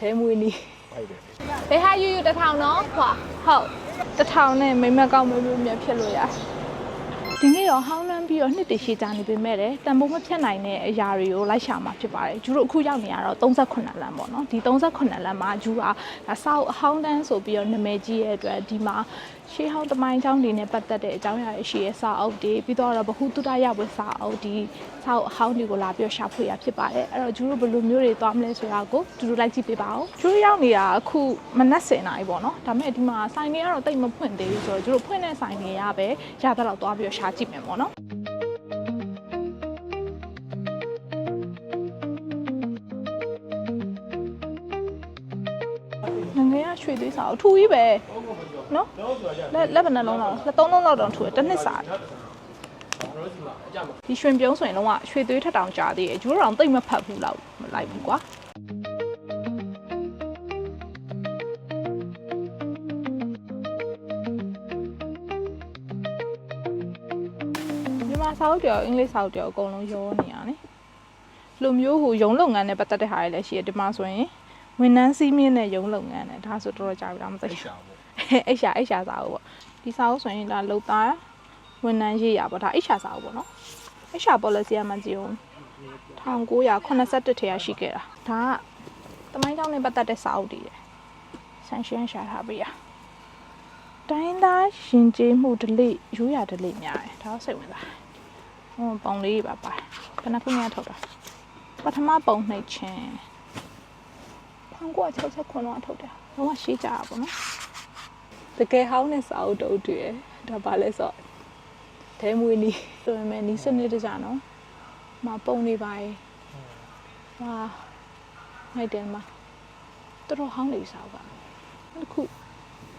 ဒဲမွေးနီဟုတ်တယ်ဘယ်ဟာယူယူတစ်ထောင်နော်ခွာဟုတ်တစ်ထောင်နဲ့မိမကောင်းမမျိုးမြတ်ဖြစ်လို့ရဒီနေ့တော့ဟောင်းနှမ်းပြီးတော့နှစ်တည်ရှိကြနေပေမဲ့တန်ဖိုးမဖြတ်နိုင်တဲ့အရာတွေကိုလိုက်ရှာမှာဖြစ်ပါတယ်ဂျူတို့အခုရောက်နေရတော့38လမ်းပေါ့နော်ဒီ38လမ်းမှာဂျူကဒါစောက်ဟောင်းတန်းဆိုပြီးတော့နာမည်ကြီးရဲ့အတွက်ဒီမှာရှေးဟောင်းတမိုင်းချောင်းတွေနဲ့ပတ်သက်တဲ့အကြောင်းအရာတွေရှိရဲ့စာအုပ်တွေပြီးတော့ဗဟုသုတရပွဲစာအုပ်ဒီစာအုပ်ဟောင်းတွေကိုလာပြီးတော့ရှာဖွေရဖြစ်ပါတယ်အဲ့တော့ဂျူတို့ဘယ်လိုမျိုးတွေသွားမလဲဆိုတာကိုတူတူလိုက်ကြည့်ပေးပါဦးဂျူတို့ရောက်နေတာအခုမနက်10:00နာရီပေါ့နော်ဒါပေမဲ့ဒီမှာဆိုင်တွေကတော့တိတ်မဖွင့်သေးဘူးဆိုတော့ဂျူတို့ဖွင့်တဲ့ဆိုင်တွေရပဲရတဲ့လောက်သွားပြီးတော့ရှာကြည့်မယ်ပေါ့နော် ငငယ်ရရွှေသွေးစာအုပ်ထူကြီးပဲနော်လက်လက်ဘယ်နှလုံးလောက်လက်သုံးလုံးလောက်တောင်ထူတယ်တစ်နှစ်စာဒီရွှင်ပြုံးဆိုရင်တော့ရွှေသွေးထက်တောင်ကြာသေးတယ်ကျိုးတော့တိတ်မဖတ်ဘူးလောက်မလိုက်ဘူးကွာမြန်မာစာအုပ်တွေရောအင်္ဂလိပ်စာအုပ်တွေရောအကုန်လုံးရောနေရနေလူမျိုးဟိုရုံးလုပ်ငန်းနဲ့ပတ်သက်တဲ့ဟာတွေလည်းရှိတယ်ဒီမှာဆိုရင် ဝန်ထမ်းစည်းမျဉ်းနဲ့ရုံးလုပ်ငန်းနဲ့ဒါဆိုတော်တော်ကြာပြီလားမသိဘူးရှာပေါ့အိတ်ရှာအိတ်ရှာစာအုပ်ပေါ့ဒီစာအုပ်ဆိုရင်ဒါလုတ်သားဝန်ထမ်းရေးရပေါ့ဒါအိတ်ရှာစာအုပ်ပေါ့နော်အိတ်ရှာ policy ကမှကြည့်အောင်1981ထဲရရှိခဲ့တာဒါကတမိုင်းကြောင်းနဲ့ပတ်သက်တဲ့စာအုပ်တွေရယ်ဆန်ရှင်းရှာထားပေးရတိုင်းသားရှင်ကျေးမှုဒလိရိုးရာဒလိများတယ်ဒါတော့စိတ်ဝင်စားဟွန်းပုံလေးပါပါဘယ်နှခုများထုတ်တာပထမပုံနှိပ်ချင်း 1969ခုတော့ထုတ်တယ်။တော့ရှိကြတာပေါ့နော်။တကယ်ဟောင်းတဲ့စာအုပ်တုပ်တွေရယ်ဒါပါလဲဆိုဒဲမွေးနီဆိုရင်လည်းနီးစနစ်တကြနော်။မပုံနေပါရဲ့။ဟာမိုက်တယ်မ။တော်တော်ဟောင်းနေပြီစာအုပ်က။နောက်တစ်ခု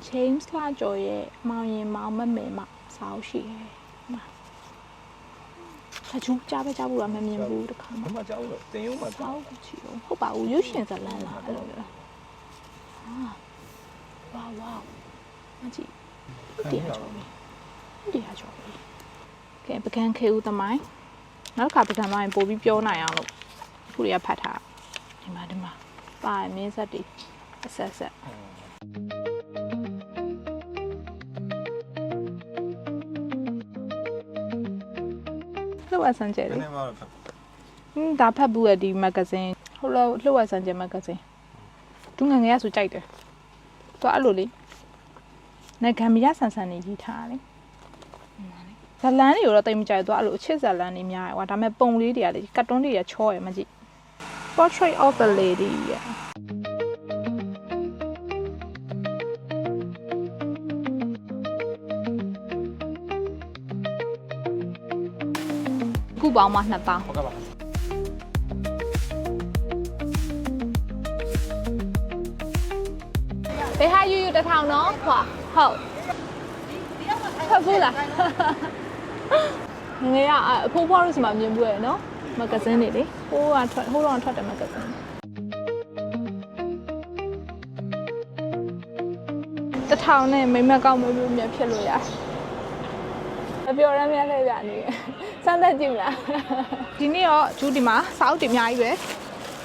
James လာကျော်ရဲ့မောင်ရင်မောင်မမယ်မစာအုပ်ရှိတယ်။မ။ အချူကြားပဲကြားဘူးလားမမြင်ဘူးတခါမှဘာမှကြောက်လို့တင်ရုံးမှာစောက်ချီတော့ဟုတ်ပါဘူးရုပ်ရှင်ဇာတ်လမ်းလားအဲ့လိုမျိုးလားဟာဝါဝါမကြည့်တရားကျော်ပြီတရားကျော်ပြီကဲပကံခေဦးသမိုင်းနောက်တစ်ခါပကံမိုင်းပို့ပြီးပြောနိုင်အောင်လို့ခုတွေကဖတ်ထားဒီမှာဒီမှာပါရမင်းဆက်တွေအဆက်ဆက် လောက်အဆန်းကျဲနလေည်းနည်းမှတော့ဟင်းဒါဖတ်ဘူးရဲ့ဒီမဂ္ဂဇင်းဟုတ်လားလှုပ်ဝက်ဆန်ကျင်မဂ္ဂဇင်းသူငယ်ငယ်ရဆိုကြိုက်တယ်သူအဲ့လိုလေနေဂမ်ဘီယာဆန်ဆန်နေရေးထားတယ်ဇလန်းတွေကိုတော့တိတ်မကြိုက်ဘူးသူအဲ့လိုအချစ်ဇလန်းတွေများတယ်ကွာဒါပေမဲ့ပုံလေးတွေကလေကတ်တွန်းတွေကချောရယ်မကြည့် Portrait of a Lady ရဲ့ ခုပေါင်းမှ2000ဟုတ်ကဲ့ပါဘယ်ဟာယူယူတစ်ထောင်နော်ခွာဟုတ်ဖတ်ဘူးလားငယ်ကအဖိုးဖွားတို့စမှာမြင်ဘူးရဲ့နော်မဂ္ဂဇင်းတွေလေဟိုကထွက်ဟိုတော့ထွက်တယ်မဂ္ဂဇင်းတစ်ထောင်နဲ့မိမကောင်းမမျိုးမြတ်ဖြစ်လို့ရ မပြောရမ်းများလဲပြနေစမ်းသပ်ကြည့်မလားဒီနေ့တော့ဂျူးဒီမှာစာအုပ်တွေအများကြီးပဲ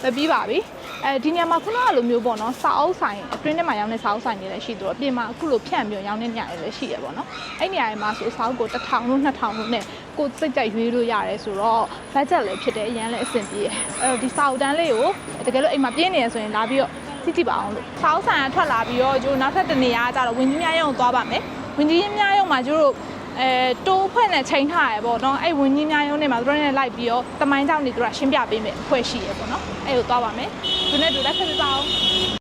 ပဲပြီးပါပြီအဲဒီနေရာမှာခုနကလိုမျိုးပေါ့နော်စာအုပ်ဆိုင်အတွင်းထဲမှာရောင်းတဲ့စာအုပ်ဆိုင်တွေလည်းရှိသူတော့ပြင်မှာအခုလိုဖြန့်ပြီးရောင်းတဲ့နေရာတွေလည်းရှိရပေါ့နော်အဲ့နေရာတွေမှာဆိုစာအုပ်ကို1000လို့2000လို့နဲ့ကိုစိတ်ကြိုက်ရွေးလို့ရတယ်ဆိုတော့ budget လည်းဖြစ်တယ်အရင်လည်းအဆင်ပြေတယ်အဲ့တော့ဒီစာအုပ်တန်းလေးကိုတကယ်လို့အိမ်မှာပြင်းနေရဆိုရင်လာပြီးတော့ကြည့်ကြည့်ပါအောင်လို့စာအုပ်ဆိုင်ကထွက်လာပြီးတော့ကျိုးနောက်ထပ်တစ်နေရာကကြတော့ဝင်းကြီးများရုံကိုသွားပါမယ်ဝင်းကြီးများရုံမှာကျိုးတို့ အဲတိုးဖွဲ့နဲ့ချိန်ထားရပေါ့နော်အဲ့ဝင်းကြီးများရုံးနေမှာသူတို့နဲ့လိုက်ပြီးတော့တမိုင်းကြောင့်နေသူကရှင်းပြပေးမယ်အဖွဲ့ရှိရပေါ့နော်အဲ့ကိုသွားပါမယ်သူနဲ့တူလိုက်ဖက်ပြပါအောင်